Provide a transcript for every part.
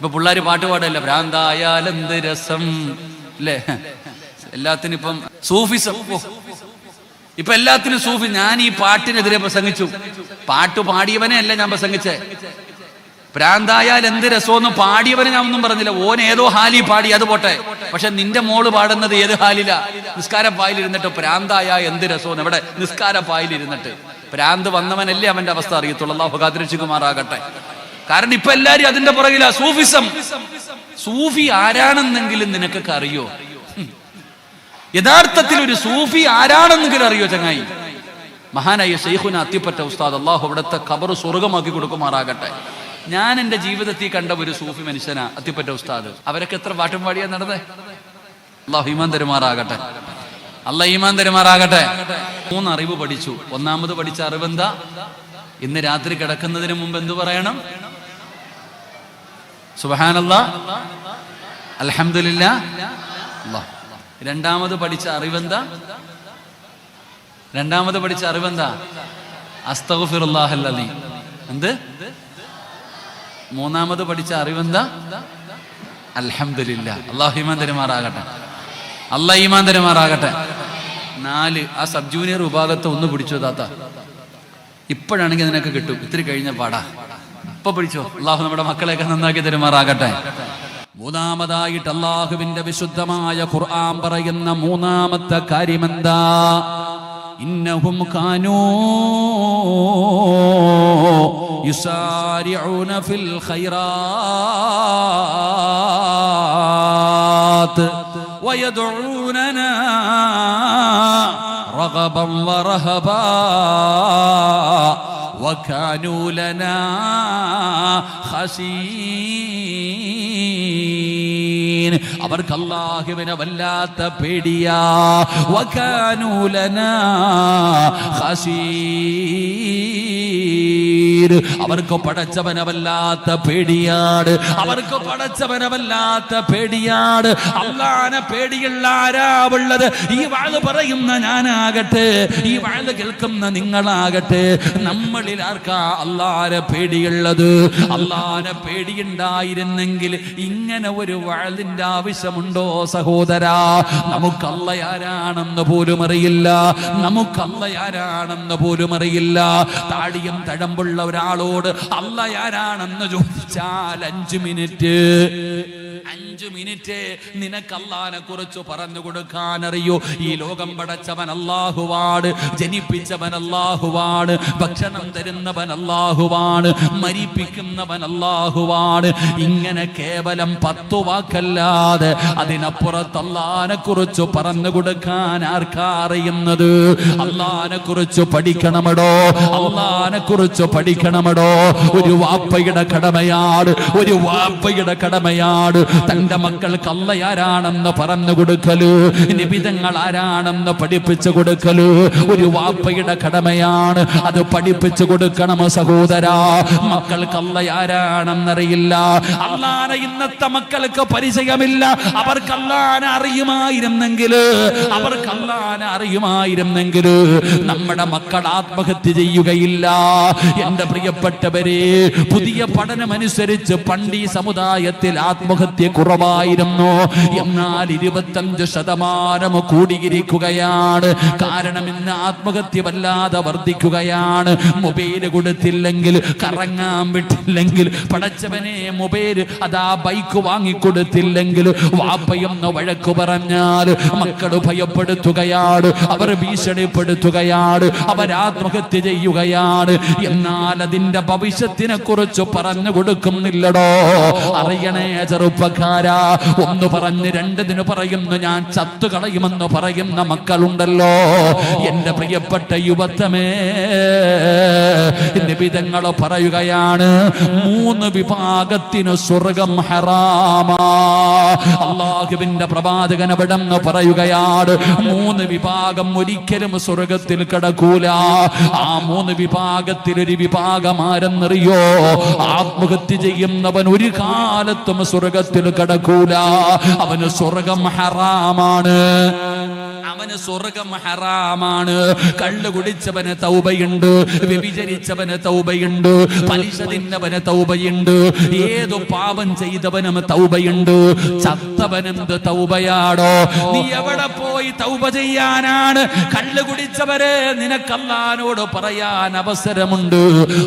ഇപ്പൊ പിള്ളേര് പാട്ട് പാടല്ല. ഭ്രാന്തായാലെന്ത് രസം? അല്ലേ എല്ലാത്തിനും ഇപ്പം സൂഫിസം. ഇപ്പൊ എല്ലാത്തിനും സൂഫി. ഞാൻ ഈ പാട്ടിനെതിരെ പ്രസംഗിച്ചു. പാട്ട് പാടിയവനെ അല്ല ഞാൻ പ്രസംഗിച്ചേ. ഭ്രാന്തായാൽ എന്ത് രസമെന്ന് പാടിയവനെ ഞാൻ ഒന്നും പറഞ്ഞില്ല. ഓൻ ഏതോ ഹാലി പാടി അത് പോട്ടെ. പക്ഷെ നിന്റെ മോൾ പാടുന്നത് ഏത് ഹാലില? നിസ്കാര പായിലിരുന്നിട്ട് ഭ്രാന്തായ എന്ത് രസമെന്ന് ഇവിടെ നിസ്കാര പായിലിരുന്നിട്ട്. ഭ്രാന്ത് വന്നവനല്ലേ അവന്റെ അവസ്ഥ അറിയത്തുള്ളൂ. അള്ളാഹു കാത്തിരക്ഷിക്കുമാറാകട്ടെ. കാരണം ഇപ്പൊ എല്ലാരും അതിന്റെ പുറകിലാ. സൂഫിസം. സൂഫി ആരാണെന്നെങ്കിലും നിനക്കൊക്കെ അറിയോ? യഥാർത്ഥത്തിൽ ഒരു സൂഫി ആരാണെന്നെങ്കിലും അറിയോ ചങ്ങായി? മഹാനായ ഷെയ്ഖുന അത്തിപ്പറ്റ ഉസ്താദ് അള്ളാഹു അവിടുത്തെ ഖബർ സ്വർഗമാക്കി കൊടുക്കുമാറാകട്ടെ. ഞാൻ എന്റെ ജീവിതത്തിൽ കണ്ട ഒരു സൂഫി മനുഷ്യനാ അത്തിപ്പറ്റ ഉസ്താദ്. അവരൊക്കെ എത്ര പാട്ടും പാടിയാ നടന്നേ? അള്ളാഹു ഈമാൻ തരുമാറാകട്ടെ. അല്ല ഈമാൻ തരുമാറാകട്ടെ. മൂന്ന് അറിവ് പഠിച്ചു. ഒന്നാമത് പഠിച്ച അറിവെന്താ? ഇന്ന് രാത്രി കിടക്കുന്നതിന് മുമ്പ് എന്തു പറയണം? രണ്ടാമത് പഠിച്ച അറിവെന്താ? രണ്ടാമത് പഠിച്ച അറിവെന്താ? അസ്തഗ്ഫിറുല്ലാഹല്ലദീ. എന്ത്? മൂന്നാമത് പഠിച്ച അറിവെന്താ? അലഹമില്ല അള്ളാഹു ഈമാൻ തരുമാറാകട്ടെ. അള്ളാഹ് ഈമാൻ തരുമാറാകട്ടെ. നാല് ആ സബ് ജൂനിയർ വിഭാഗത്തെ ഒന്ന് പിടിച്ചു താത്ത. ഇപ്പോഴാണെങ്കിൽ നിനക്ക് കിട്ടും. ഇത്തിരി കഴിഞ്ഞ പാടാ. ഇപ്പൊ പിടിച്ചോ? അള്ളാഹു നമ്മുടെ മക്കളെയൊക്കെ നന്നാക്കി തരുമാറാകട്ടെ. മൂന്നാമതായിട്ട് അള്ളാഹുവിന്റെ വിശുദ്ധമായ ഖുർആൻ പറയുന്ന മൂന്നാമത്തെ കാര്യമെന്താ? ഇന്നഹും കാനൂ യുസാരിഊന ഫിൽ ഖൈറാത്ത് റഗബൻ وكانوا لنا خشين അവർക്ക് അള്ളാഹുവിനെ വല്ലാത്ത പേടിയാ വകാനൂലന ഖശീർ അവർക്ക് പടച്ചവനവല്ലാത്ത പേടിയാണ് അവർക്ക് പടച്ചവനവല്ലാത്ത പേടിയാണ് അള്ളാനെ പേടിയുള്ള ആരാവുള്ളത് ഈ വാഴ് പറയുന്ന ഞാനാകട്ടെ. ഈ വാഴ് കേൾക്കുന്ന നിങ്ങളാകട്ടെ. നമ്മളിൽ ആർക്കാ അള്ളാനെ പേടിയുള്ളത്? അള്ളാന പേടിയുണ്ടായിരുന്നെങ്കിൽ ഇങ്ങനെ ഒരു വാഴിന്റെ ആവശ്യമുണ്ടോ സഹോദരാ? നമുക്കല്ല പോലും അറിയില്ല. നമുക്കല്ല പോലും അറിയില്ല. താടിയും തഴമ്പുള്ള ഒരാളോട് അല്ല ആരാണെന്ന് ചോദിച്ചാൽ അഞ്ചു മിനിറ്റ്. അഞ്ചു മിനിറ്റ് നിനക്ക് അള്ളാനെ കുറിച്ച് പറഞ്ഞു കൊടുക്കാൻ അറിയൂ ഈ ലോകം പടച്ചവൻ അല്ലാഹുവാണ് ജനിപ്പിച്ചവൻ അല്ലാഹുവാണ് ഭക്ഷണം തരുന്നവൻ അല്ലാഹുവാണ് മരിപ്പിക്കുന്നവൻ അല്ലാഹുവാണ് ഇങ്ങനെ കേവലം പത്തു വാക്കല്ലാതെ അതിനപ്പുറത്ത് അള്ളാനെ കുറിച്ച് പറഞ്ഞു കൊടുക്കാൻ ആർക്കാ അറിയുന്നത്? അള്ളാനെ കുറിച്ച് പഠിക്കണമടോ? അള്ളാനെ കുറിച്ച് പഠിക്കണമടോ? ഒരു വാപ്പയുടെ കടമയാണ് ഒരു വാപ്പയുടെ കടമയാണ്. തന്റെ മക്കൾക്ക് അല്ലയാരാണെന്ന് പറഞ്ഞു കൊടുക്കലു. നിബിതങ്ങൾ ആരാണെന്ന് പഠിപ്പിച്ചു കൊടുക്കലു. ഒരു വാപ്പയുടെ കടമയാണ് അത് പഠിപ്പിച്ചു കൊടുക്കണം സഹോദര. മക്കൾക്ക് അല്ലയാരാണെന്നറിയില്ല അള്ളാനെ ഇന്നത്തെ മക്കൾക്ക് പരിചയമില്ല. അവർക്ക് അള്ളാനെ അറിയുമായിരുന്നെങ്കിൽ അവർക്ക് അള്ളാനെ അറിയുമായിരുന്നെങ്കിൽ നമ്മുടെ മക്കൾ ആത്മഹത്യ ചെയ്യുകയില്ല. എന്റെ പ്രിയപ്പെട്ടവരെ പുതിയ പഠനമനുസരിച്ച് പണ്ട് സമുദായത്തിൽ ആത്മഹത്യ കുറവായിരുന്നു എന്നാൽ ഇരുപത്തഞ്ച് ശതമാനം കൂടിയിരിക്കുകയാണ്. കാരണം ഇന്ന് ആത്മഹത്യ വല്ലാതെ വർദ്ധിക്കുകയാണ്. മൊബൈൽ കൊടുത്തില്ലെങ്കിൽ കറങ്ങാൻ വിട്ടില്ലെങ്കിൽ പടച്ചവനെ മൊബൈൽ അതാ ബൈക്ക് വാങ്ങിക്കൊടുത്തില്ലെങ്കിൽ വാപ്പയെന്ന് വഴക്ക് പറഞ്ഞാൽ മക്കൾ ഭയപ്പെടുത്തുകയാണ് അവർ ഭീഷണിപ്പെടുത്തുകയാണ് അവർ ആത്മഹത്യ ചെയ്യുകയാണ്. എന്നാൽ അതിന്റെ ഭവിഷ്യത്തിനെ കുറിച്ച് പറഞ്ഞു കൊടുക്കുന്നില്ലടോ അറിയണേ ചെറുപ്പക്കാരാ ഒന്ന് പറഞ്ഞ് രണ്ടതിന് പറയുന്നു ഞാൻ. ചത്തു കളയുമെന്ന് പറയുന്ന മക്കളുണ്ടല്ലോ. എന്റെ പ്രിയപ്പെട്ട യുവത്വമേ നിബിതങ്ങൾ പറയുകയാണ് മൂന്ന് വിഭാഗത്തിന് സ്വർഗം ഹറാമ. അള്ളാഹുവിന്റെ പ്രവാചകൻ അവിടെന്ന് പറയുകയാണ് മൂന്ന് വിഭാഗം ഒരിക്കലും സ്വർഗത്തിൽ കിടക്കൂല. ആ മൂന്ന് വിഭാഗത്തിൽ ഒരു വിഭാഗം ആരെന്നറിയോ? ആത്മഹത്യ ചെയ്യുന്നവൻ ഒരു കാലത്തും സ്വർഗത്തിൽ കിടക്കൂല അവന് സ്വർഗം ഹറാമാണ്. അവന് സ്വർഗം ഹറാമാണ്. കള്ളു കുടിച്ചവന് തൗബയുണ്ട് വ്യഭിചരിച്ചവന് തൗബയുണ്ട് പലിശ തിന്നവന് തൗബയുണ്ട് ഏതു പാപം ചെയ്തവനും തൗബയുണ്ട്. ചത്തവനെന്ത് തൗബയാടോ? നീ എവിടെ പോയി തൗബ ചെയ്യാനാണ്? കള്ളു കുടിച്ചവരെ നിനക്കല്ലാനോട് പറയാൻ അവസരമുണ്ട്.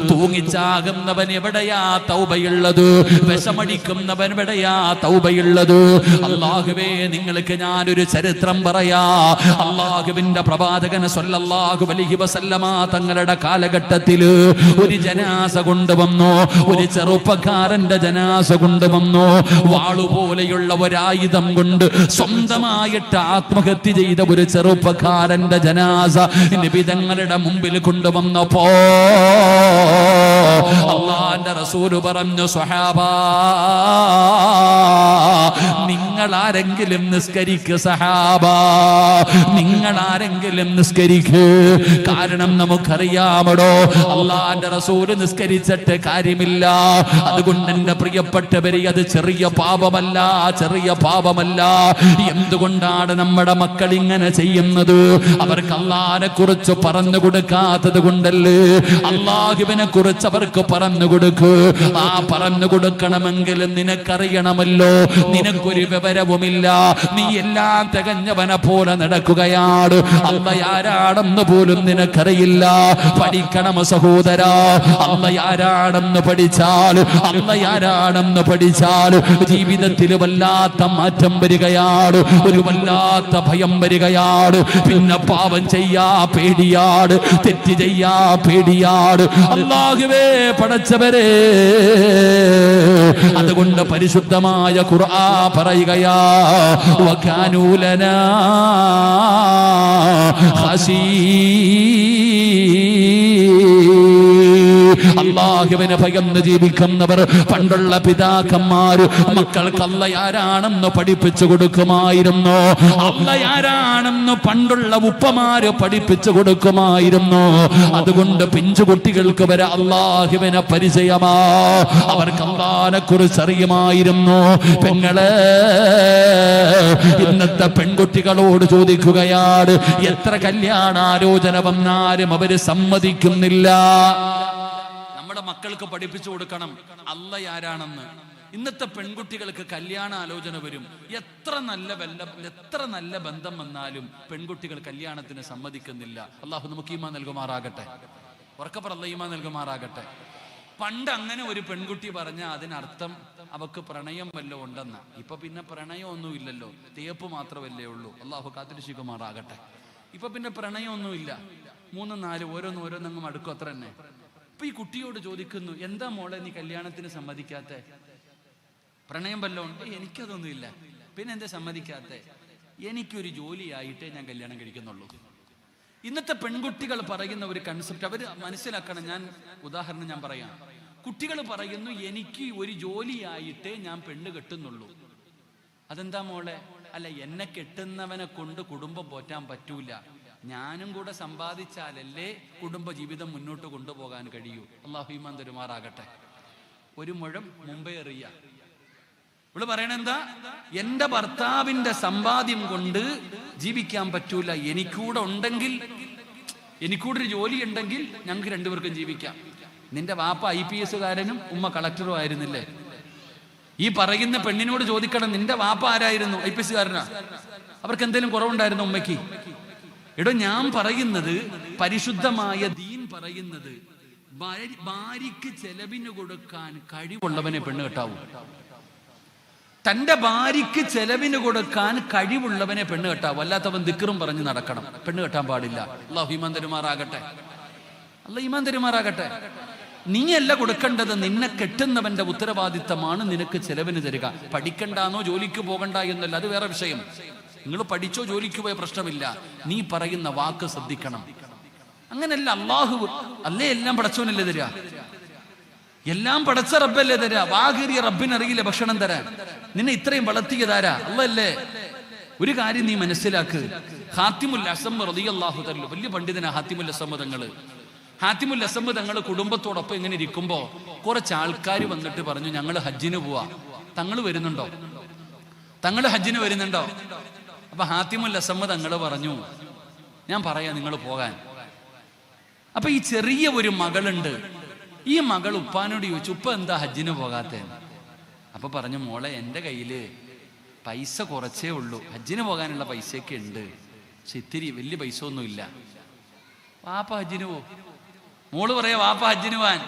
തൂങ്ങിച്ചാകുന്നവൻ എവിടെയാ തൗബയുള്ളത്? വിഷമടിക്കുന്നവൻ എവിടെയാ തൗബയുള്ളത്? അള്ളാഹുവേ നിങ്ങൾക്ക് ഞാനൊരു ചരിത്രം പറയാ. അള്ളാഹുവിന്റെ പ്രവാചകൻ സല്ലല്ലാഹു അലൈഹി വസല്ലമ തങ്ങളുടെ കാലഘട്ടത്തിൽ ഒരു ജനാസ കൊണ്ടുവന്നു. ഒരു ചെറുപ്പക്കാരന്റെ ജനാസ കൊണ്ടുവന്നു. വാളുപോലെയുള്ള ഒരായുധം കൊണ്ട് സ്വന്തമായിട്ട് ആത്മഹത്യ ചെയ്ത ഒരു ചെറുപ്പക്കാരന്റെ ജനാസ നിബിതങ്ങളുടെ മുമ്പിൽ കൊണ്ടുവന്നപ്പോ അള്ളാന്റെ റസൂൽ പറഞ്ഞു സ്വഹാബ നിങ്ങൾ ആരെങ്കിലും നിസ്കരിക്ക് സഹാബ. നിങ്ങൾ ആരെങ്കിലും നിസ്കരിക്കൂ. കാരണം നമുക്കറിയാമടോ അള്ളാന്റെ റസൂൽ നിസ്കരിച്ചിട്ട് കാര്യമില്ല. അതുകൊണ്ട് എന്റെ പ്രിയപ്പെട്ടവരെ അത് ചെറിയ പാപമല്ല ചെറിയ പാപമല്ല. എന്തുകൊണ്ടാണ് നമ്മുടെ മക്കൾ ഇങ്ങനെ ചെയ്യുന്നത്? അവർക്ക് അള്ളാനെ കുറിച്ച് പറഞ്ഞു കൊടുക്കാത്തത് കൊണ്ടല്ലേ? അള്ളാഹുവിനെ കുറിച്ച് അവർക്ക് പറഞ്ഞു കൊടുക്കൂ. ആ പറഞ്ഞു കൊടുക്കണമെങ്കിൽ നിനക്കറിയണമല്ലോ നിനക്കൊരു വിവരവുമില്ല. നീ എല്ലാം തികഞ്ഞവനെ പോലെ നടക്കുകയാണ്. അമ്മ ആരാണെന്ന് പോലും നിനക്കറിയില്ല. പഠിക്കണം സഹോദര. അമ്മ ആരാണെന്ന് പഠിച്ചാൽ അമ്മ ആരാണെന്ന് പഠിച്ചാൽ ജീവിതത്തിൽ വല്ലാത്ത മാറ്റം വരികയാണ്. ഒരു വല്ലാത്ത ഭയം വരികയാണ്. പിന്നെ പാവം ചെയ്യാ പേടിയാണ്. തെറ്റ് ചെയ്യാ പേടിയാണ്. അള്ളാഹുവേ പടച്ചവരെ. അതുകൊണ്ട് പരിശുദ്ധമായ ഖുർആ പറയുകയാ വകാനൂലനാ ഹസീ അള്ളാഹുവിനെ ഭയന്ന് ജീവിക്കുന്നവർ പണ്ടുള്ള പിതാക്കന്മാര് മക്കൾക്ക് അല്ലയാരാണെന്ന് പഠിപ്പിച്ചു കൊടുക്കുമായിരുന്നു. അല്ലയാരാണെന്ന് പണ്ടുള്ള ഉപ്പമാര് പഠിപ്പിച്ചു കൊടുക്കുമായിരുന്നു. അതുകൊണ്ട് പിഞ്ചു കുട്ടികൾക്ക് വരെ അള്ളാഹുവിനെ പരിചയമാ. അവർക്ക് അള്ളാനെ കുറിച്ച് അറിയുമായിരുന്നു പെങ്ങളെ ഇന്നത്തെ പെൺകുട്ടികളോട് ചോദിക്കുകയാണ് എത്ര കല്യാണാലോചന വന്നാലും അവർ സമ്മതിക്കുന്നില്ല. നമ്മുടെ മക്കൾക്ക് പഠിപ്പിച്ചു കൊടുക്കണം. അല്ല ആരാണെന്ന്. ഇന്നത്തെ പെൺകുട്ടികൾക്ക് കല്യാണ ആലോചന വരും. എത്ര നല്ല ബന്ധം എത്ര നല്ല ബന്ധം വന്നാലും പെൺകുട്ടികൾ കല്യാണത്തിന് സമ്മതിക്കുന്നില്ല. അള്ളാഹു നമുക്ക് ഈമാ നൽകുമാറാകട്ടെ. ഉറക്കപ്പറല്ല ഈമാ നൽകുമാറാകട്ടെ. പണ്ട് അങ്ങനെ ഒരു പെൺകുട്ടി പറഞ്ഞ അതിനർത്ഥം അവക്ക് പ്രണയം വല്ലോ ഉണ്ടെന്ന്. ഇപ്പൊ പിന്നെ പ്രണയമൊന്നും ഇല്ലല്ലോ. തേപ്പ് മാത്രമല്ലേ ഉള്ളൂ. അള്ളാഹു കാത്തിരിശിക്കുമാറാകട്ടെ ഇപ്പൊ പിന്നെ പ്രണയമൊന്നുമില്ല മൂന്നും നാല് ഓരോന്നും ഓരോന്നും അടുക്കും. അത്ര തന്നെ. ഇപ്പൊ ഈ കുട്ടിയോട് ചോദിക്കുന്നു എന്താ മോളെ നീ കല്യാണത്തിന് സമ്മതിക്കാത്ത? പ്രണയം വല്ലോ ഉണ്ട്. "ഏയ്, എനിക്കതൊന്നുമില്ല പിന്നെ എന്താ സമ്മതിക്കാത്ത? എനിക്കൊരു ജോലിയായിട്ടേ ഞാൻ കല്യാണം കഴിക്കുന്നുള്ളൂ. ഇന്നത്തെ പെൺകുട്ടികൾ പറയുന്ന ഒരു കൺസെപ്റ്റ് അവർ മനസ്സിലാക്കണം. ഞാൻ ഉദാഹരണം ഞാൻ പറയാം. കുട്ടികൾ പറയുന്നു എനിക്ക് ഒരു ജോലിയായിട്ടേ ഞാൻ പെണ്ണ് കെട്ടുന്നുള്ളൂ. അതെന്താ മോളെ? അല്ല എന്നെ കെട്ടുന്നവനെ കൊണ്ട് കുടുംബം പോറ്റാൻ പറ്റൂല. ഞാനും കൂടെ സമ്പാദിച്ചാലല്ലേ കുടുംബജീവിതം മുന്നോട്ട് കൊണ്ടുപോകാൻ കഴിയൂ. അള്ളാഹുമാൻ തരുമാറാകട്ടെ. ഒരു മുഴം മുമ്പേ എറിയ. ഇവൾ പറയണെന്താ എന്റെ ഭർത്താവിന്റെ സമ്പാദ്യം കൊണ്ട് ജീവിക്കാൻ പറ്റൂല. എനിക്കൂടെ ഉണ്ടെങ്കിൽ എനിക്കൂടെ ഒരു ജോലി ഉണ്ടെങ്കിൽ ഞങ്ങൾക്ക് രണ്ടുപേർക്കും ജീവിക്കാം. നിന്റെ വാപ്പ ഐ പി എസുകാരനും ഉമ്മ കളക്ടറും ആയിരുന്നില്ലേ? ഈ പറയുന്ന പെണ്ണിനോട് ചോദിക്കണം നിന്റെ വാപ്പ ആരായിരുന്നു ഐ പി എസുകാരനാ അവർക്ക് എന്തെങ്കിലും കുറവുണ്ടായിരുന്നു ഉമ്മയ്ക്ക്? എടോ ഞാൻ പറയുന്നത് പരിശുദ്ധമായ ദീൻ പറയുന്നത് ഭാര്യക്ക് ചെലവിന് കൊടുക്കാൻ കഴിവുള്ളവനെ പെണ്ണ് കെട്ടാവൂ. തന്റെ ഭാര്യക്ക് ചെലവിന് കൊടുക്കാൻ കഴിവുള്ളവനെ പെണ്ണ് കെട്ടാവും. അല്ലാത്തവൻ ദിക്കറും പറഞ്ഞ് നടക്കണം. പെണ്ണ് കെട്ടാൻ പാടില്ല. അള്ളാഹു ഈമാൻ തരുമാറാകട്ടെ. അല്ല ഈമാൻ തരുമാറാകട്ടെ. നീയല്ല കൊടുക്കേണ്ടത് നിന്നെ കെട്ടുന്നവന്റെ ഉത്തരവാദിത്തമാണ് നിനക്ക് ചെലവിന് തരിക. പഠിക്കണ്ടാന്നോ ജോലിക്ക് പോകണ്ട എന്നല്ല അത് വേറെ വിഷയം. നിങ്ങൾ പഠിച്ചോ ജോലിക്ക് പോയ പ്രശ്നമില്ല. നീ പറയുന്ന വാക്ക് ശ്രദ്ധിക്കണം. അങ്ങനല്ല അള്ളാഹു അല്ലേ എല്ലാം പടച്ചോനല്ലേ തരാ? എല്ലാം പഠിച്ച റബ്ബല്ലേ തരാ? വാകേറിയ റബ്ബിനറിയില്ല ഭക്ഷണം തരാൻ. നിന്നെ ഇത്രയും വളർത്തിയതാരാ? അല്ലല്ലേ ഒരു കാര്യം നീ മനസ്സിലാക്ക്. ഹാത്തിമുൽ അസം റതിയല്ലാഹു തരല്ലോ വലിയ പണ്ഡിതനാ ഹാത്തിമുൽ അസമ്മതങ്ങൾ തങ്ങൾ. ഹാത്തിമുൽ അസമ്മ തങ്ങൾ കുടുംബത്തോടൊപ്പം ഇങ്ങനെ ഇരിക്കുമ്പോ കുറച്ച് ആൾക്കാർ വന്നിട്ട് പറഞ്ഞു ഞങ്ങൾ ഹജ്ജിന് പോവാ. തങ്ങൾ വരുന്നുണ്ടോ? തങ്ങൾ ഹജ്ജിന് വരുന്നുണ്ടോ? അപ്പൊ ഹാത്തിമുൽ അസമ്മ തങ്ങൾ പറഞ്ഞു ഞാൻ പറയാം നിങ്ങൾ പോകാൻ. അപ്പൊ ഈ ചെറിയ ഒരു മകളുണ്ട്. ഈ മകൾ ഉപ്പാനോട് ചോദിച്ചു ഉപ്പ എന്താ ഹജ്ജിന് പോകാത്ത? അപ്പൊ പറഞ്ഞു മോളെ എന്റെ കയ്യിൽ പൈസ കുറച്ചേ ഉള്ളൂ. ഹജ്ജിന് പോകാനുള്ള പൈസയൊക്കെ ഉണ്ട്. പക്ഷെ ഇത്തിരി വലിയ പൈസ ഒന്നുമില്ല വാപ്പ ഹജ്ജിന് പോ. മോൾ പറയാ വാപ്പ ഹജ്ജിന് പോവാൻ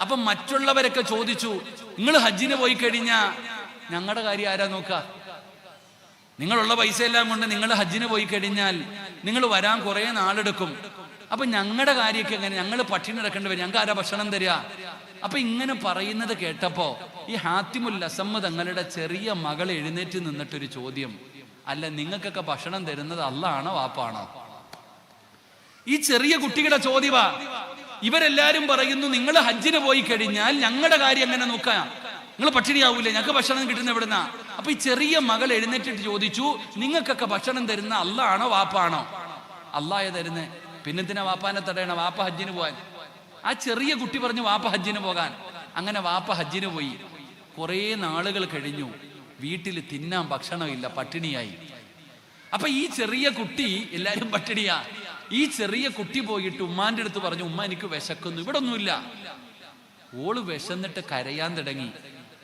അപ്പൊ മറ്റുള്ളവരൊക്കെ ചോദിച്ചു നിങ്ങൾ ഹജ്ജിന് പോയി കഴിഞ്ഞാ ഞങ്ങളുടെ കാര്യം ആരാ നോക്കുക നിങ്ങളുള്ള പൈസ എല്ലാം കൊണ്ട് നിങ്ങൾ ഹജ്ജിന് പോയി കഴിഞ്ഞാൽ നിങ്ങൾ വരാൻ കുറേ നാളെടുക്കും. അപ്പൊ ഞങ്ങളുടെ കാര്യമൊക്കെ എങ്ങനെ? ഞങ്ങൾ പട്ടിണി എടുക്കേണ്ടി വരും. ഞങ്ങൾക്ക് ആരാ ഭക്ഷണം തരിക? അപ്പൊ ഇങ്ങനെ പറയുന്നത് കേട്ടപ്പോ ഈ ഹാത്തിമുൽ അസമ്മ തങ്ങളുടെ ചെറിയ മകൾ എഴുന്നേറ്റ് നിന്നിട്ടൊരു ചോദ്യം. അല്ല നിങ്ങൾക്കൊക്കെ ഭക്ഷണം തരുന്നത് അല്ലാണോ വാപ്പാണോ? ഈ ചെറിയ കുട്ടികളുടെ ചോദ്യവാ ഇവരെല്ലാരും പറയുന്നു നിങ്ങൾ ഹജ്ജിന് പോയി കഴിഞ്ഞാൽ ഞങ്ങളുടെ കാര്യം എങ്ങനെ നോക്കാം? നിങ്ങൾ പട്ടിണിയാവൂലേ? ഞങ്ങൾക്ക് ഭക്ഷണം കിട്ടുന്ന എവിടുന്ന? അപ്പൊ ഈ ചെറിയ മകൾ എഴുന്നേറ്റിട്ട് ചോദിച്ചു നിങ്ങൾക്കൊക്കെ ഭക്ഷണം തരുന്ന അല്ലാണോ വാപ്പാണോ? അല്ലായ തരുന്നേ? പിന്നെന്തിനാ വാപ്പാനെ തടയണ? വാപ്പ ഹജ്ജിന് പോകാൻ ആ ചെറിയ കുട്ടി പറഞ്ഞു വാപ്പ ഹജ്ജിന് പോകാൻ. അങ്ങനെ വാപ്പ ഹജ്ജിന് പോയി. കുറേ നാളുകൾ കഴിഞ്ഞു. വീട്ടിൽ തിന്നാൻ ഭക്ഷണമില്ല പട്ടിണിയായി. അപ്പൊ ഈ ചെറിയ കുട്ടി എല്ലാരും പട്ടിണിയാ. ഈ ചെറിയ കുട്ടി പോയിട്ട് ഉമ്മാന്റെ അടുത്ത് പറഞ്ഞു ഉമ്മ എനിക്ക് വിശക്കുന്നു ഇവിടെ ഒന്നുമില്ല ഓൾ വിശന്നിട്ട് കരയാൻ തുടങ്ങി.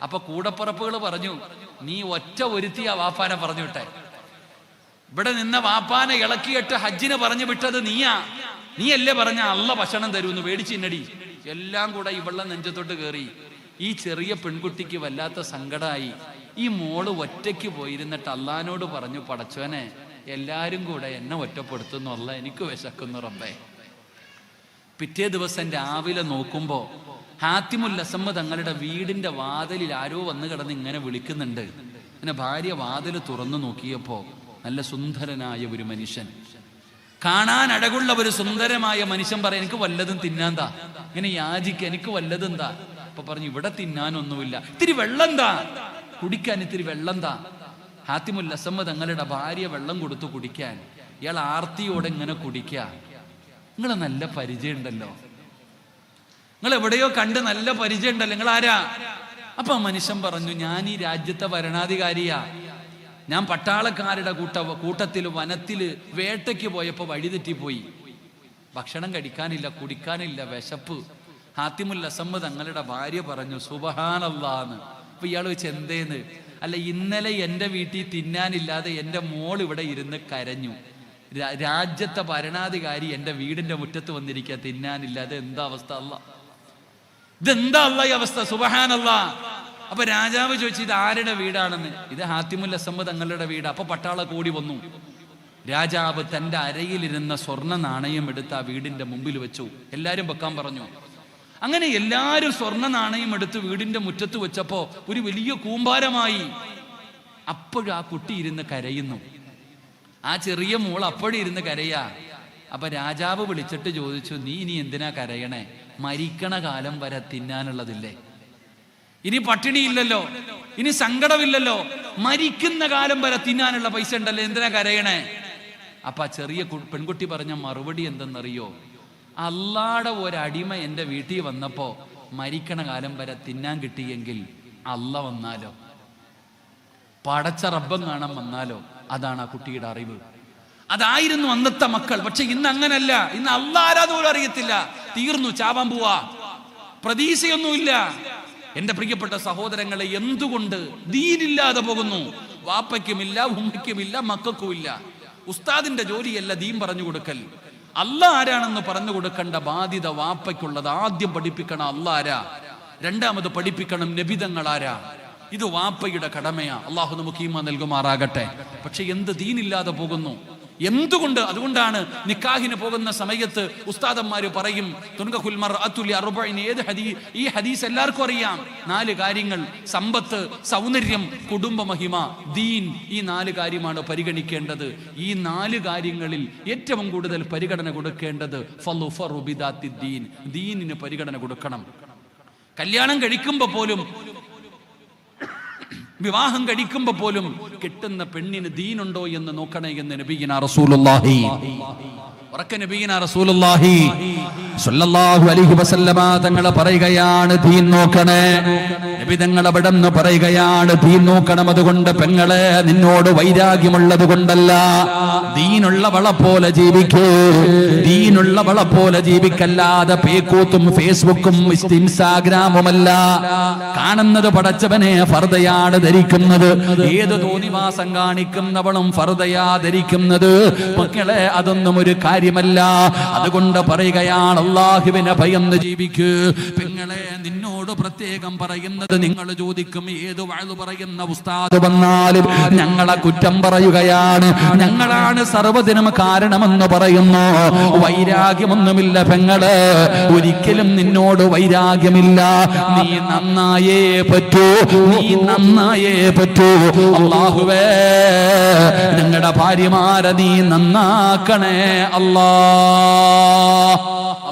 അപ്പൊ കൂടപ്പുറപ്പുകൾ പറഞ്ഞു നീ ഒറ്റ ഒരുത്തി ആ വാപ്പാനെ പറഞ്ഞു വിട്ടെ. ഇവിടെ നിന്ന വാപ്പാനെ ഇളക്കിയിട്ട് ഹജ്ജിനെ പറഞ്ഞു വിട്ടത് നീയാ. നീയല്ലേ പറഞ്ഞ അല്ല ഭക്ഷണം തരുമെന്ന് പേടിച്ചിന്നടി എല്ലാം കൂടെ ഇവളുടെ നെഞ്ചത്തോട്ട് കയറി ഈ ചെറിയ പെൺകുട്ടിക്ക് വല്ലാത്ത സങ്കടമായി ഈ മോൾ ഒറ്റയ്ക്ക് പോയിരുന്നിട്ട് അള്ളഹാനോട് പറഞ്ഞു പടച്ചോനെ എല്ലാരും കൂടെ എന്നെ ഒറ്റപ്പെടുത്തുന്നു. അല്ല എനിക്ക് വിശക്കുന്നു റബ്ബേ. പിറ്റേ ദിവസം രാവിലെ നോക്കുമ്പോ ഹാത്തിമുൽ അസമ്മ തങ്ങളുടെ വീടിന്റെ വാതിലിൽ ആരോ വന്ന് കിടന്ന് ഇങ്ങനെ വിളിക്കുന്നുണ്ട്. പിന്നെ ഭാര്യ വാതിൽ തുറന്നു നോക്കിയപ്പോ നല്ല സുന്ദരനായ ഒരു മനുഷ്യൻ. കാണാൻ അഴകുള്ള ഒരു സുന്ദരമായ മനുഷ്യൻ പറയാം എനിക്ക് വല്ലതും തിന്നാന്താ? ഇങ്ങനെ യാചിക്ക എനിക്ക് വല്ലതും താ അപ്പൊ പറഞ്ഞു ഇവിടെ തിന്നാനൊന്നുമില്ല. ഇത്തിരി വെള്ളം താ കുടിക്കാൻ ഇത്തിരി വെള്ളം താ ഹാത്തിമുല്ലസമ്മ തങ്ങളുടെ ഭാര്യ വെള്ളം കൊടുത്തു കുടിക്കാൻ ഇയാൾ ആർത്തിയോടെ ഇങ്ങനെ കുടിക്കുക നിങ്ങളെ നല്ല പരിചയം ഉണ്ടല്ലോ നിങ്ങൾ എവിടെയോ കണ്ട് നല്ല പരിചയം ഉണ്ടല്ലോ നിങ്ങൾ ആരാ അപ്പൊ മനുഷ്യൻ പറഞ്ഞു ഞാൻ ഈ രാജ്യത്തെ ഭരണാധികാരിയാ. ഞാൻ പട്ടാളക്കാരുടെ കൂട്ട കൂട്ടത്തിൽ വനത്തിൽ വേട്ടയ്ക്ക് പോയപ്പോ വഴിതെറ്റിപ്പോയി ഭക്ഷണം കഴിക്കാനില്ല കുടിക്കാനില്ല വിശപ്പ്. ഹാത്തിമുൽ അസമ്മ തങ്ങളുടെ ഭാര്യ പറഞ്ഞു സുബഹാനല്ലാന്ന് അപ്പൊ ഇയാൾ വെച്ച് എന്തേന്ന്? അല്ല ഇന്നലെ എന്റെ വീട്ടിൽ തിന്നാനില്ലാതെ എന്റെ മോൾ ഇവിടെ ഇരുന്ന് കരഞ്ഞു. രാജ്യത്തെ ഭരണാധികാരി എന്റെ വീടിന്റെ മുറ്റത്ത് വന്നിരിക്കുക തിന്നാനില്ലാതെ എന്താ അവസ്ഥ? അല്ല ഇതെന്താ അല്ല ഈ അവസ്ഥ? സുബഹാനല്ല. അപ്പൊ രാജാവ് ചോദിച്ചു ഇത് ആരുടെ വീടാണെന്ന്? ഇത് ഹാത്തിമുൽ അസമ്മ തങ്ങളുടെ വീട്. അപ്പൊ പട്ടാള കൂടി വന്നു. രാജാവ് തന്റെ അരയിലിരുന്ന സ്വർണ നാണയം എടുത്ത് ആ വീടിന്റെ മുമ്പിൽ വെച്ചു. എല്ലാരും വെക്കാൻ പറഞ്ഞു. അങ്ങനെ എല്ലാരും സ്വർണ നാണയം എടുത്ത് വീടിന്റെ മുറ്റത്ത് വെച്ചപ്പോ ഒരു വലിയ കൂമ്പാരമായി. അപ്പോഴും ആ കുട്ടി ഇരുന്ന് കരയുന്നു. ആ ചെറിയ മോൾ അപ്പോഴും ഇരുന്ന് കരയാ. അപ്പൊ രാജാവ് വിളിച്ചിട്ട് ചോദിച്ചു നീ ഇനി എന്തിനാ കരയണേ? മരിക്കണ കാലം വരെ തിന്നാനുള്ളതില്ലേ? ഇനി പട്ടിണിയില്ലല്ലോ ഇനി സങ്കടമില്ലല്ലോ മരിക്കുന്ന കാലം വരെ തിന്നാനുള്ള പൈസ ഉണ്ടല്ലോ എന്തിനാ കരയണേ? അപ്പൊ ചെറിയ പെൺകുട്ടി പറഞ്ഞ മറുപടി എന്തെന്നറിയോ? അല്ലാടെ ഒരടിമ എന്റെ വീട്ടിൽ വന്നപ്പോ മരിക്കണ കാലം വരെ തിന്നാൻ കിട്ടിയെങ്കിൽ അല്ല വന്നാലോ? പടച്ച റബ്ബം കാണാൻ വന്നാലോ? അതാണ് ആ കുട്ടിയുടെ അറിവ്. അതായിരുന്നു അന്നത്തെ മക്കൾ. പക്ഷെ ഇന്ന് അങ്ങനല്ല ഇന്ന് അള്ളാരാത് പോലും അറിയത്തില്ല. തീർന്നു ചാവാൻ പോവാ. പ്രതീക്ഷയൊന്നുമില്ല. എന്റെ പ്രിയപ്പെട്ട സഹോദരങ്ങളെ എന്തുകൊണ്ട് ദീനില്ലാതെ പോകുന്നു? വാപ്പയ്ക്കുമില്ല ഉമ്മയ്ക്കുമില്ല മക്കൾക്കുമില്ല. ഉസ്താദിന്റെ ജോലിയല്ല ദീൻ പറഞ്ഞു കൊടുക്കൽ. അല്ല ആരാണെന്ന് പറഞ്ഞു കൊടുക്കേണ്ട ബാധ്യത വാപ്പയ്ക്കുള്ളത്. ആദ്യം പഠിപ്പിക്കണം അല്ല ആരാ? രണ്ടാമത് പഠിപ്പിക്കണം നബിതങ്ങൾ ആരാ? ഇത് വാപ്പയുടെ കടമയാ. അള്ളാഹു നമുക്ക് ഈമ നൽകുമാറാകട്ടെ. പക്ഷെ എന്ത് ദീനില്ലാതെ പോകുന്നു? എന്തുകൊണ്ട് അതുകൊണ്ടാണ് നിക്കാഹിന് പോകുന്ന സമയത്ത് ഉസ്താദന്മാർ പറയും തുൻകഹുൽ മർഅത്തുൽ അർബഈൻ ഏത് ഹദീ ഈ ഹദീസ് എല്ലാവർക്കും അറിയാം. നാല് കാര്യങ്ങൾ സമ്പത്ത് സൗന്ദര്യം കുടുംബമഹിമ ദീൻ ഈ നാല് കാര്യമാണ് പരിഗണിക്കേണ്ടത്. ഈ നാല് കാര്യങ്ങളിൽ ഏറ്റവും കൂടുതൽ പരിഗണന കൊടുക്കേണ്ടത് ദീനിന് പരിഗണന കൊടുക്കണം. കല്യാണം കഴിക്കുമ്പോൾ പോലും വിവാഹം കഴിക്കുമ്പോ പോലും കിട്ടുന്ന പെണ്ണിന് ദീനുണ്ടോ എന്ന് നോക്കണേ എന്ന് നബീന റസൂലുള്ളാഹി. ഉറക്ക നബീന റസൂലുള്ളാഹി. സല്ലല്ലാഹു അലൈഹി വസല്ലമ തങ്ങൾ പറയുകയാണ് ദീൻ നോക്കണേ. നബി തങ്ങൾ അവിടെ പറയുകയാണ് ദീൻ നോക്കണം അതുകൊണ്ട് പെങ്ങളെ നിന്നോട് വൈരാഗ്യമുള്ളത് കൊണ്ടല്ല. ദീനുള്ളവളെ പോലെ ജീവിക്കൂ. ദീനുള്ളവളെ പോലെ ജീവിക്കല്ലാതെ പേക്കൂത്തും ഫേസ്ബുക്കും ഇൻസ്റ്റാഗ്രാമുമല്ല. കാണുന്നത് പടച്ചവനെ ഫർദയാണ് ധരിക്കുന്നത്. ഏത് തോന്നിവാസം കാണിക്കുന്നവളും ഫർദയാ ധരിക്കുന്നത്. മക്കളെ അതൊന്നും ഒരു കാര്യമല്ല. അതുകൊണ്ട് പറയുകയാണ് അള്ളാഹുവിനെ ഭയന്ന് ജീവിക്കൂ. പെങ്ങളെ നിന്നോട് പ്രത്യേകം പറയുന്നത് നിങ്ങൾ ചോദിക്കും. ഏത് വാഴു പറയുന്ന ഉസ്താദ് വന്നാലും ഞങ്ങളെ കുറ്റം പറയുകയാണ്. ഞങ്ങളാണ് സർവദിനം കാരണമെന്ന് പറയുന്നു. വൈരാഗ്യമൊന്നുമില്ല പെങ്ങൾ. ഒരിക്കലും നിന്നോട് വൈരാഗ്യമില്ല. നീ നന്നായേ പറ്റൂ. നീ നന്നായേ പറ്റൂ. അള്ളാഹുവേ ഞങ്ങളുടെ ഭാര്യമാരെ നീ നന്നാക്കണേ. അല്ലാ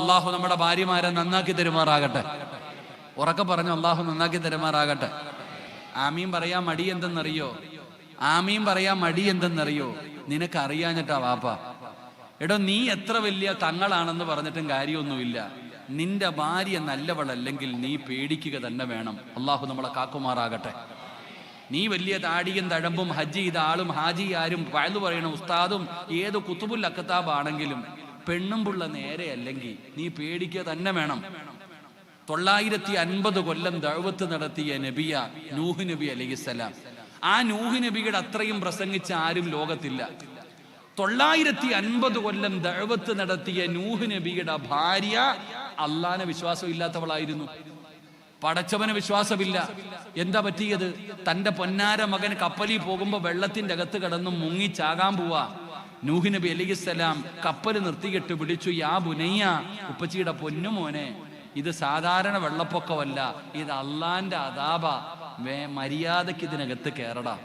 അള്ളാഹു നമ്മുടെ ഭാര്യമാരെ നന്നാക്കി തരുമാറാകട്ടെ. ഉറക്കെ പറഞ്ഞു അള്ളാഹു നന്നാക്കി തരുമാറാകട്ടെ. ആമീൻ പറയാ മടി എന്തെന്നറിയോ? ആമീൻ പറയാ മടി എന്തെന്നറിയോ? നിനക്ക് അറിയാഞ്ഞിട്ടാ വാപ്പ. എടോ നീ എത്ര വലിയ തങ്ങളാണെന്ന് പറഞ്ഞിട്ടും കാര്യമൊന്നുമില്ല. നിന്റെ ഭാര്യ നല്ലവളല്ലെങ്കിൽ നീ പേടിക്കുക തന്നെ വേണം. അള്ളാഹു നമ്മളെ കാക്കുമാറാകട്ടെ. നീ വലിയ താടിയും തഴമ്പും ഹജ്ജ് ചെയ്ത ആളും ഹാജി ആരും വയലു പറയണ ഉസ്താദും ഏത് കുത്തുബുൽ പെണ്ണും പുള്ള നേരെ അല്ലെങ്കിൽ നീ പേടിക്കുക തന്നെ വേണം. തൊള്ളായിരത്തി അൻപത് കൊല്ലം ദഴവത്ത് നടത്തിയ നബിയ നൂഹ് നബി അലൈഹിസ്സലാം ആ നൂഹ് നബിയുടെ അത്രയും പ്രസംഗിച്ച ആരും ലോകത്തില്ല. തൊള്ളായിരത്തി അൻപത് കൊല്ലം ദഴവത്ത് നടത്തിയ നൂഹ് നബിയുടെ ഭാര്യ അള്ളാനെ വിശ്വാസം ഇല്ലാത്തവളായിരുന്നു. പടച്ചവന് വിശ്വാസമില്ല. എന്താ പറ്റിയത്? തന്റെ പൊന്നാര മകൻ കപ്പലിൽ പോകുമ്പോ വെള്ളത്തിന്റെ അകത്ത് കിടന്ന് മുങ്ങി ചാകാൻ പോവാ. നൂഹ് നബി അലിസ്സലാം കപ്പൽ നിർത്തിയിട്ട് പിടിച്ചു യാ ബുനയ്യ ഉപ്പച്ചിയുടെ പൊന്നുമോനെ ഇത് സാധാരണ വെള്ളപ്പൊക്കമല്ല ഇത് അള്ളാന്റെ അതാപ മര്യാദയ്ക്ക് ഇതിനകത്ത് കയറടാ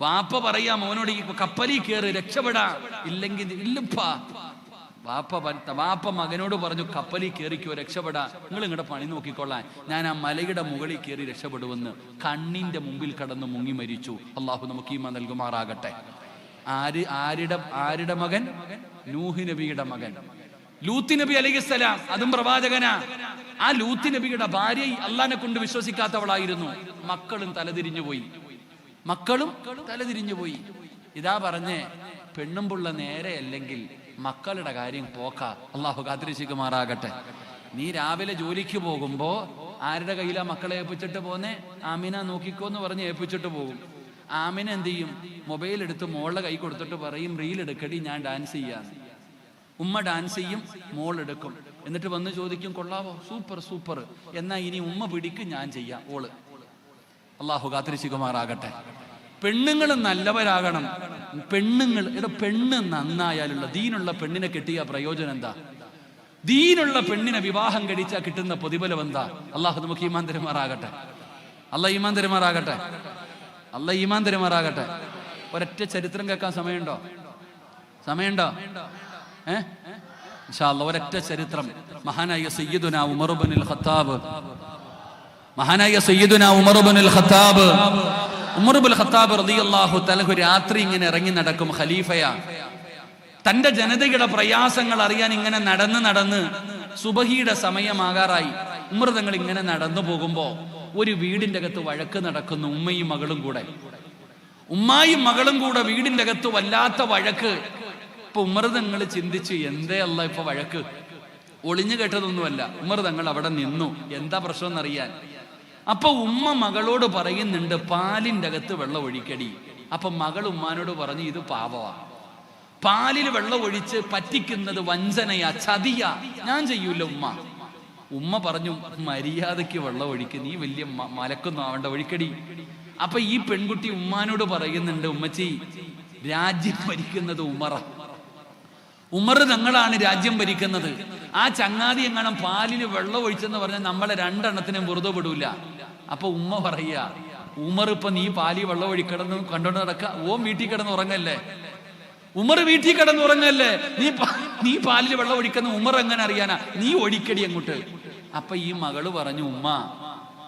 വാപ്പ പറയാ മോനോട് ഈ കപ്പലിൽ കയറി രക്ഷപ്പെടാ ഇല്ലെങ്കിൽ ഇല്ലപ്പാ. വാപ്പ വാപ്പ മകനോട് പറഞ്ഞു കപ്പലിൽ കയറിക്കോ രക്ഷപ്പെടാ. നിങ്ങൾ ഇങ്ങടെ പണി നോക്കിക്കൊള്ളാൻ. ഞാൻ ആ മലയുടെ മുകളിൽ കയറി രക്ഷപ്പെടുവെന്ന് കണ്ണിന്റെ മുമ്പിൽ കടന്ന് മുങ്ങി മരിച്ചു. അള്ളാഹു നമുക്ക് ഈ നൽകുമാറാകട്ടെ. ആര് ആരുടെ ആരുടെ മകൻ? നൂഹ് നബിയുടെ മകൻ. ലൂത്തി നബി അലൈഹിസ്സലാം അതും പ്രവാചകനാ. ആ ലൂത്തി നബിയുടെ ഭാര്യ അള്ളാനെ കൊണ്ട് വിശ്വസിക്കാത്തവളായിരുന്നു. മക്കളും തലതിരിഞ്ഞുപോയി മക്കളും തലതിരിഞ്ഞുപോയി ഇതാ പറഞ്ഞേ പെണ്ണും പുള്ള നേരെ അല്ലെങ്കിൽ മക്കളുടെ കാര്യം പോക്ക. അള്ളാഹു കാത്തിരിശിക്കുമാറാകട്ടെ നീ രാവിലെ ജോലിക്ക് പോകുമ്പോ ആരുടെ കയ്യിലാ മക്കളെ ഏൽപ്പിച്ചിട്ട് പോന്നെ? ആമിന നോക്കിക്കോന്ന് പറഞ്ഞ് ഏൽപ്പിച്ചിട്ട് പോകും. ആമിന എന്ത് ചെയ്യും? മൊബൈൽ എടുത്ത് മോളുടെ കൈ കൊടുത്തിട്ട് പറയും റീൽ എടുക്കടി ഞാൻ ഡാൻസ് ചെയ്യാൻ ഉമ്മ ഡാൻസ് ചെയ്യും മോൾ എടുക്കും. എന്നിട്ട് വന്ന് ചോദിക്കും കൊള്ളാവോ? Super super. എന്നാ ഇനി ഉമ്മ പിടിക്കും ഞാൻ ചെയ്യാം. ഓൾ അള്ളാഹു കാത്തിരിശികുമാറാകട്ടെ പെണ്ണുങ്ങൾ നല്ലവരാകണം. പെണ്ണുങ്ങൾ ഇത് പെണ്ണ് നന്നായാലുള്ള ദീനുള്ള പെണ്ണിനെ കിട്ടിയ പ്രയോജനം എന്താ? ദീനുള്ള പെണ്ണിനെ വിവാഹം കഴിച്ചാൽ കിട്ടുന്ന പ്രതിഫലം എന്താ? അള്ളാഹു നമുക്ക് ഈമാൻ തരുമാറാകട്ടെ. അല്ല അല്ല ഈമാൻ തരുമാറാകട്ടെ. ഒരൊറ്റ ചരിത്രം കേൾക്കാൻ സമയമുണ്ടോ? സമയമുണ്ടോ? ഏ? ഇൻഷാ അല്ലാ, ഒരൊറ്റ ചരിത്രം. മഹാനായ സയ്യിദുന ഉമറുബിനുൽ ഖത്താബ്. മഹാനായ സയ്യിദുന ഉമറുബിനുൽ ഖത്താബ്. ഉമറുബുൽ ഖത്താബ് റളിയല്ലാഹു തലഹു രാത്രി ഇങ്ങനെ ഇറങ്ങി നടക്കും ഖലീഫയ. തന്റെ ജനതയുടെ പ്രയാസങ്ങൾ അറിയാൻ ഇങ്ങനെ നടന്ന് നടന്ന് സുബഹിയുടെ സമയമാകാറായി. ഉമർ തങ്ങൾ ഇങ്ങനെ നടന്നു പോകുമ്പോ ഒരു വീടിന്റെ അകത്ത് വഴക്ക് നടക്കുന്നു ഉമ്മയും മകളും കൂടെ. ഉമ്മായും മകളും കൂടെ വീടിന്റെ അകത്ത് വല്ലാത്ത വഴക്ക്. ഇപ്പൊ ഉമർ തങ്ങൾ ചിന്തിച്ചു എന്തേ അല്ല ഇപ്പൊ വഴക്ക്? ഒളിഞ്ഞു കേട്ടതൊന്നുമല്ല. ഉമർ തങ്ങൾ അവിടെ നിന്നു. എന്താ പ്രശ്നം എന്നറിയാൻ അപ്പൊ ഉമ്മ മകളോട് പറയുന്നുണ്ട് പാലിന്റെ അകത്ത് വെള്ളം ഒഴിക്കടി. അപ്പൊ മകൾ ഉമ്മാനോട് പറഞ്ഞു ഇത് പാപമാ പാലിൽ വെള്ളം ഒഴിച്ച് പറ്റിക്കുന്നത് വഞ്ചനയാ ചതിയാ. ഞാൻ ചെയ്യൂല ഉമ്മ. ഉമ്മ പറഞ്ഞു മര്യാദയ്ക്ക് വെള്ളം ഒഴിക്ക് നീ വലിയ മലക്കൊന്നും ആവണ്ട ഒഴിക്കടി. അപ്പൊ ഈ പെൺകുട്ടി ഉമ്മാനോട് പറയുന്നുണ്ട് ഉമ്മച്ചി രാജ്യം ഭരിക്കുന്നത് ഉമറ. ഉമർ തങ്ങളാണ് രാജ്യം ഭരിക്കുന്നത്. ആ ചങ്ങാതി എങ്ങാനും പാലിന് വെള്ളം ഒഴിച്ചെന്ന് പറഞ്ഞാൽ നമ്മളെ രണ്ടെണ്ണത്തിനും വെറുതെ വിടൂല. അപ്പൊ ഉമ്മ പറയുക ഉമർ ഇപ്പൊ നീ പാലി വെള്ളം ഒഴിക്കടന്ന് കണ്ടോണ്ട് നടക്ക. ഓം വീട്ടിൽ കിടന്ന് ഉറങ്ങല്ലേ? ഉമർ വീട്ടിൽ കിടന്ന് ഉറങ്ങല്ലേ? നീ നീ പാലിൽ വെള്ളം ഒഴിക്കുന്ന ഉമർ എങ്ങനെ അറിയാനാ? നീ ഒഴിക്കടി അങ്ങോട്ട്. അപ്പൊ ഈ മകൾ പറഞ്ഞു ഉമ്മ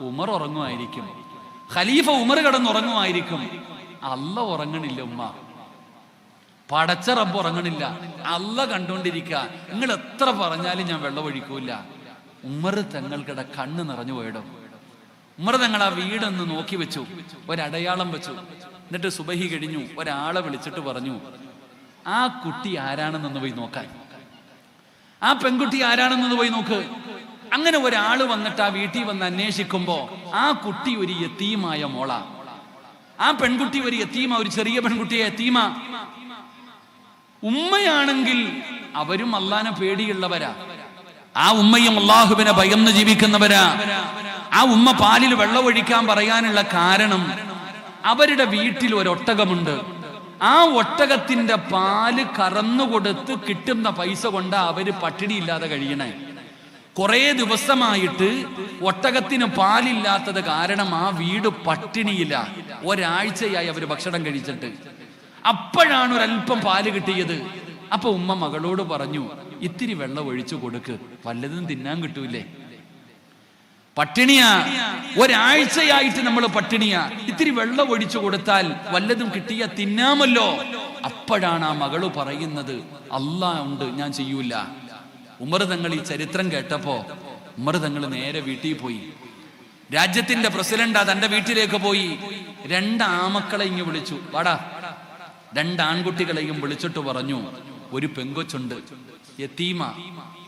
ഉമർ ഉറങ്ങുമായിരിക്കും. ഖലീഫ ഉമർ കിടന്നുറങ്ങുമായിരിക്കും. അല്ല ഉറങ്ങണില്ല ഉമ്മ. പടച്ച റബ്ബ് ഉറങ്ങണില്ല. അല്ല കണ്ടുകൊണ്ടിരിക്കുക നിങ്ങൾ എത്ര പറഞ്ഞാലും ഞാൻ വെള്ളം ഒഴിക്കൂല. ഉമ്മർ തങ്ങൾക്കിടെ കണ്ണ് നിറഞ്ഞു പോയിടും. ഉമ്മർ തങ്ങൾ ആ വീടൊന്ന് നോക്കി വെച്ചു. ഒരടയാളം വെച്ചു. എന്നിട്ട് സുബഹി കഴിഞ്ഞു. ഒരാളെ വിളിച്ചിട്ട് പറഞ്ഞു ആ കുട്ടി ആരാണെന്നൊന്ന് പോയി നോക്കാൻ ആ പെൺകുട്ടി ആരാണെന്നൊന്ന് പോയി നോക്ക്. അങ്ങനെ ഒരാൾ വന്നിട്ട് ആ വീട്ടിൽ വന്ന് അന്വേഷിക്കുമ്പോ ആ കുട്ടി ഒരു യത്തീമായ മോള. ആ പെൺകുട്ടി ഒരു യത്തീമ ഒരു ചെറിയ പെൺകുട്ടിയെ യത്തീമ ഉമ്മയാണെങ്കിൽ അവരും അള്ളാനെ പേടിയുള്ളവരാ. ആ ഉമ്മയും അള്ളാഹുവിനെ ഭയന്ന് ജീവിക്കുന്നവരാ. ആ ഉമ്മ പാലിൽ വെള്ളം ഒഴിക്കാൻ പറയാനുള്ള കാരണം അവരുടെ വീട്ടിൽ ഒരു ഒട്ടകമുണ്ട് ആ ഒട്ടകത്തിന്റെ പാൽ കറന്നുകൊടുത്ത് കിട്ടുന്ന പൈസ കൊണ്ട് അവർ പട്ടിണിയില്ലാതെ കഴിയണേ. കുറെ ദിവസമായിട്ട് ഒട്ടകത്തിന് പാലില്ലാത്തത് കാരണം ആ വീട് പട്ടിണിയില്ല. ഒരാഴ്ചയായി അവർ ഭക്ഷണം കഴിച്ചിട്ട്. അപ്പോഴാണ് ഒരല്പം പാൽ കിട്ടിയത്. അപ്പൊ ഉമ്മ മകളോട് പറഞ്ഞു ഇത്തിരി വെള്ളം ഒഴിച്ചു കൊടുക്ക്. വല്ലതും തിന്നാൻ കിട്ടൂലേ പട്ടിണിയാ. ഒരാഴ്ചയായിട്ട് നമ്മൾ പട്ടിണിയാ. ഇത്തിരി വെള്ളം ഒഴിച്ചു കൊടുത്താൽ വല്ലതും കിട്ടിയ തിന്നാമല്ലോ. അപ്പോഴാണ് ആ മകൾ പറയുന്നത് അല്ല ഉണ്ട് ഞാൻ ചെയ്യൂല. ഉമർ തങ്ങൾ ഈ ചരിത്രം കേട്ടപ്പോ ഉമർ തങ്ങൾ നേരെ വീട്ടിൽ പോയി. രാജ്യത്തിന്റെ പ്രസിഡന്റ് തന്റെ വീട്ടിലേക്ക് പോയി. രണ്ട് ആമക്കളെ ഇങ്ങ് വിളിച്ചു. വാടാ. രണ്ട് ആൺകുട്ടികളെയും വിളിച്ചിട്ട് പറഞ്ഞു ഒരു പെങ്കൊച്ചുണ്ട്. യത്തീമ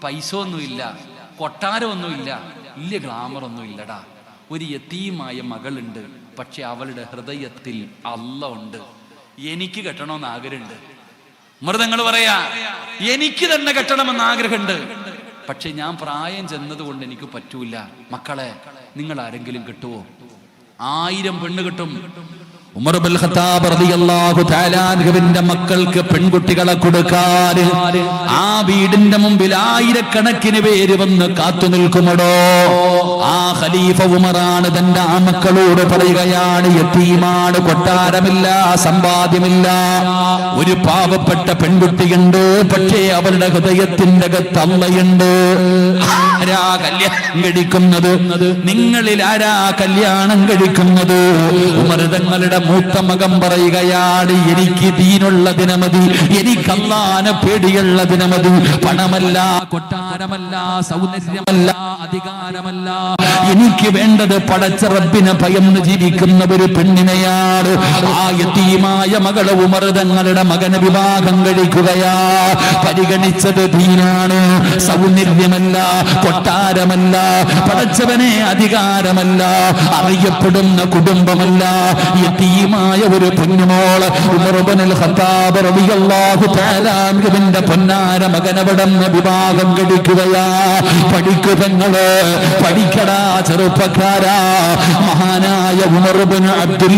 പൈസ ഒന്നുമില്ല കൊട്ടാരമൊന്നുമില്ല. വലിയ ഗ്ലാമർ ഒന്നും ഇല്ലടാ ഒരു യത്തീമായ മകളുണ്ട്. പക്ഷെ അവളുടെ ഹൃദയത്തിൽ അല്ല ഉണ്ട്. എനിക്ക് കെട്ടണമെന്ന് ആഗ്രഹമുണ്ട്. മൃതങ്ങൾ പറയാ എനിക്ക് തന്നെ കെട്ടണമെന്ന് ആഗ്രഹമുണ്ട്. പക്ഷെ ഞാൻ പ്രായം ചെന്നതുകൊണ്ട് എനിക്ക് പറ്റൂല. മക്കളെ നിങ്ങൾ ആരെങ്കിലും കിട്ടുവോ? ആയിരം പെണ്ണ് കിട്ടും. മക്കൾക്ക് പെൺകുട്ടികളെ കൊടുക്കാൻ ആ വീടിന്റെ മുമ്പിൽ ആയിരക്കണക്കിന് പേര് വന്ന് കാത്തു നിൽക്കുമടോ. ആ ഖലീഫ ഉമറാണ് തന്റെ ആ മക്കളോട് പറയുകയാണ് യത്തീമാണ് കൊട്ടാരമില്ല സമ്പാദ്യമില്ല. ഒരു പാവപ്പെട്ട പെൺകുട്ടിയുണ്ട് പക്ഷേ അവരുടെ ഹൃദയത്തിന്റെ അകത്ത് ആരാ കല്യാണം കഴിക്കുന്നത്? നിങ്ങളിൽ ആരാ കല്യാണം കഴിക്കുന്നത്? ഉമർ തങ്ങളുടെ മൂത്ത മകൻ പറയുകയാണ് എനിക്ക് ദീനുള്ള ദിനമതി എനിക്ക് അള്ളാനെ പേടിയുള്ള ദിനമതി പണമല്ല കൊട്ടാരമല്ല സൗന്ദര്യമല്ല അധികാരമല്ല. എനിക്ക് വേണ്ടത് പടച്ച റബ്ബിനെ ഭയന്ന് ജീവിക്കുന്ന ഒരു പെണ്ണിനെയാണ്. ആ യതീമായ മകളെ ഉമർ തങ്ങളുടെ മകന് വിവാഹം കഴിക്കുകയാ. പരിഗണിച്ചത് ദീനാണ്. സൗന്ദര്യമല്ല കൊട്ടാരമല്ല പടച്ചവനെ അധികാരമല്ല അറിയപ്പെടുന്ന കുടുംബമല്ല. യതീമായ ഒരു പൊന്നുമോൾ ഇബ്നുൽ ഖത്താബ് റളിയല്ലാഹു തആല അൻഹുവിന്റെ പൊന്നാര മകനവിടം വിവാഹം കഴിക്കുകയാ പഠിക്കുതങ്ങൾ പഠിക്കടാ ചെറുപ്പക്കാരാ. മഹാനായ ഉമർബിൻ അബ്ദുൽ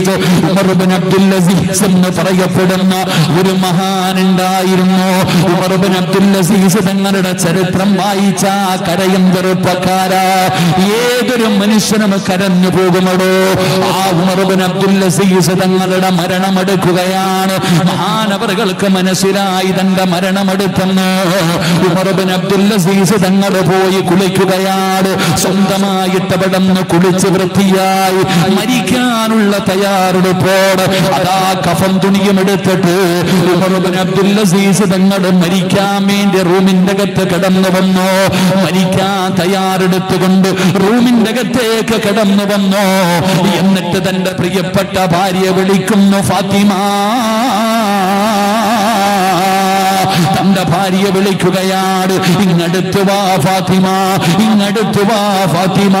അസീസ് ഉമർബിൻ അബ്ദുൽ അസീസ് എന്ന് പറയപ്പെടുന്ന ഒരു മഹാനുണ്ടായിരുന്നു. ഉമർബിൻ അബ്ദുൽ അസീസ് തങ്ങളുടെ ചരിത്രം വായിച്ച കരയും ചെറുപ്പക്കാരാ. ഏതൊരു മനുഷ്യനും കരഞ്ഞു പോകുമടോ. ആ ഉമർബിൻ അബ്ദുൽ അസീസ് തങ്ങളുടെ മരണമെടുക്കുകയാണ്. മഹാനവറുകൾക്ക് മനസ്സിലായി തന്റെ മരണമെടുത്തെന്ന് ഉമർബിൻ അബ്ദുൽ അസീസ് തങ്ങൾ പോയി കുളിക്കുകയാണ്. സ്വന്തമായിട്ട് അവിടെ കുളിച്ച് വൃത്തിയായി മരിക്കാനുള്ള തയ്യാറെടുപ്പോട് അതാ കഫം തുണിയും എടുത്തിട്ട് അബ്ദുൽ അസീസ് തങ്ങൾ മരിക്കാൻ വേണ്ടി റൂമിന്റെ അകത്ത് കിടന്നു വന്നു. മരിക്കാൻ തയ്യാറെടുത്തുകൊണ്ട് റൂമിന്റെ അകത്തേക്ക് കിടന്നു വന്നു. എന്നിട്ട് തന്റെ പ്രിയപ്പെട്ട ഭാര്യ വിളിക്കുന്നു ഫാത്തിമ. തന്റെ ഭാര്യ വിളിക്കുകയാണ്. ഇങ്ങടുത്ത് വാ ഫാത്തിമ. ഇങ്ങടുത്ത് വാ ഫാത്തിമ.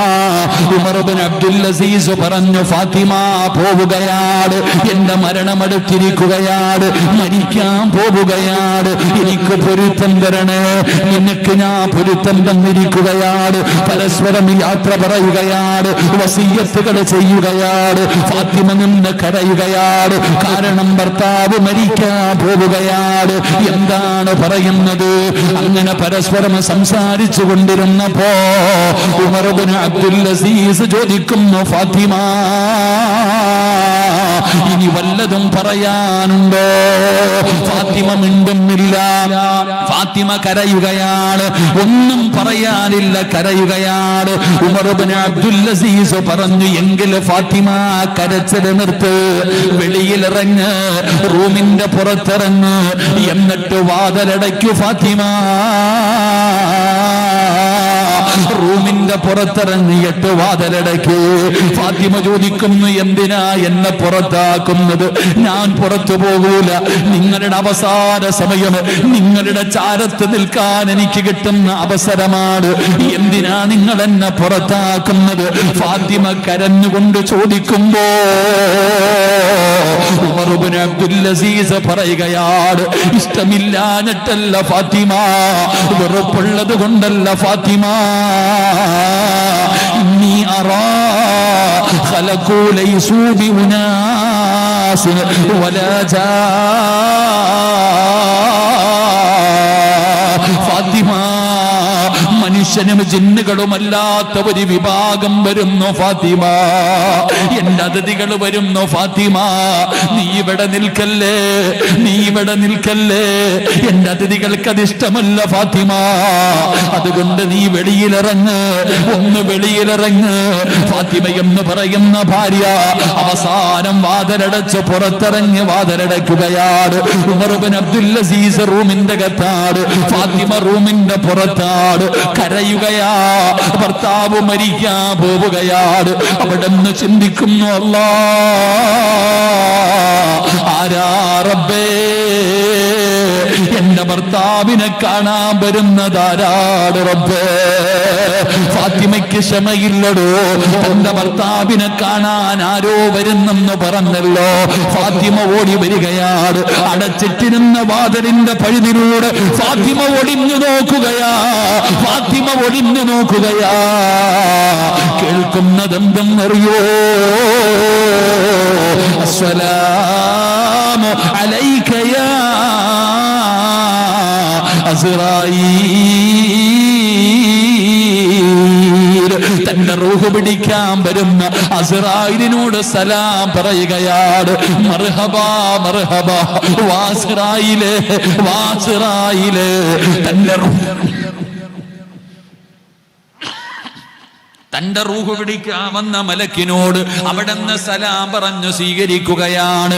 ഉമർബിൻ അബ്ദുൽ അസീസ് പറഞ്ഞു ഫാത്തിമ പോവുകയാണ്. എന്റെ മരണമെടുത്തിരിക്കുകയാണ് മരിക്കാൻ പോവുകയാണ്. എനിക്ക് പൊരുത്തം തരണേ. നിനക്ക് ഞാൻ പൊരുത്തം തന്നിരിക്കുകയാണ്. പരസ്പരം യാത്ര പറയുകയാണ്. വസീയത്തുകൾ ചെയ്യുകയാണ്. ഫാത്തിമ നിന്ന് കരയുകയാണ്. കാരണം ഭർത്താവ് മരിക്കാൻ പോവുകയാണ്. എന്താണ് പറയുന്നത്. അങ്ങനെ പരസ്പരം സംസാരിച്ചു കൊണ്ടിരുന്നപ്പോ ഉമർബിന് അബ്ദുൽ അസീസ് ചോദിക്കുന്നു ഫാത്തിമ ഇനി വല്ലതും പറയാനുണ്ടോ? ഫാത്തിമ മിണ്ടുന്നില്ല. ഫാത്തിമ കരയുകയാണ്. ഒന്നും പറയാനില്ല കരയുകയാണ്. ഉമർബിന് അബ്ദുൽ അസീസ് പറഞ്ഞു എങ്കിൽ ഫാത്തിമ കരച്ചത് നിർത്ത് വെളിയിലിറങ്ങ് റൂമിന്റെ പുറത്തിറങ്ങ് എന്നിട്ട് വാതിലടയ്ക്കു ഫാത്തിമ. റൂമിന്റെ പുറത്തിറങ്ങിയിട്ട് വാതിലടയ്ക്ക് ഫാത്തിമ ചോദിക്കുന്നു എന്തിനാ എന്നെ പുറത്താക്കുന്നത്? ഞാൻ പുറത്തു പോകൂല. നിങ്ങളുടെ അവസാന സമയം നിങ്ങളുടെ ചാരത്ത് നിൽക്കാൻ എനിക്ക് കിട്ടുന്ന അവസരമാണ്. എന്തിനാ നിങ്ങൾ എന്നെ പുറത്താക്കുന്നത്? ഫാത്തിമ കരഞ്ഞുകൊണ്ട് ചോദിക്കുമ്പോ അബ്ദുൽ പറയുകയാണ് ഇഷ്ടമില്ലാഞ്ഞിട്ടല്ല ഫാത്തിമ വെറുപ്പുള്ളത് കൊണ്ടല്ല ഫാത്തിമ. إني أرى خلقوا ليسوا بأناس ولا جار മനുഷ്യനും ജിന്നുകളുമല്ലാത്ത ഒരു വിഭാഗം വരുന്നു ഫാത്തിമ. എന്റെ അതിഥികൾ വരുന്നു ഫാത്തിമ. നീ ഇവിടെ നിൽക്കല്ലേ? നീ ഇവിടെ നിൽക്കല്ലേ? എന്റെ അതിഥികൾക്ക് അത് ഇഷ്ടമല്ല ഫാത്തിമ. അതുകൊണ്ട് നീ വെളിയിലിറങ്ങ് ഒന്ന് വെളിയിലിറങ്ങ്. ഫാത്തിമ എന്ന് പറയുന്ന ഭാര്യ അവസാനം വാതിലടച്ച് പുറത്തിറങ്ങി വാതിലടയ്ക്കുകയാണ്. ഉമർബിൻ അബ്ദുൽ അസീസ് റൂമിന്റെ കത്താണ് ഫാത്തിമ റൂമിന്റെ പുറത്താണ്. കരയുകയാ ഭർത്താവ് മരിക്കാൻ പോവുകയാണ്. അവിടെ നിന്ന് ചിന്തിക്കുന്നു അല്ലാ. ആരാ റബ്ബേ? എന്റെ ഭർത്താവിനെ കാണാൻ വരുന്ന റബ്ബേ? ഫാത്തിമയ്ക്ക് ക്ഷമയില്ലടോ. എന്റെ ഭർത്താവിനെ കാണാൻ ആരോ വരുന്നെന്ന് പറഞ്ഞല്ലോ. ഫാത്തിമ ഓടി വരികയാണ്. അടച്ചിട്ടിരുന്ന വാതിലിന്റെ പഴുതിലൂടെ ഫാത്തിമ ഒടിഞ്ഞു നോക്കുകയാ. ഫാത്തിമ ഒടിഞ്ഞു നോക്കുകയാ. കേൾക്കുന്നതെന്തെന്നറിയോ? അസ്സലാമു അലൈക യാ തന്റെ റൂഹ് പിടിക്കാൻ വരുന്ന അസറായിലിനോട് സലാം പറയുകയാണ്. മർഹബാ മർഹബാ വാസിറായിലെ വാസിറായിലെ തന്റെ തന്റെ റൂഹ് പിടിക്കാൻ വന്ന മലക്കിനോട് അവിടെ നിന്ന് സലാം പറഞ്ഞു സ്വീകരിക്കുകയാണ്.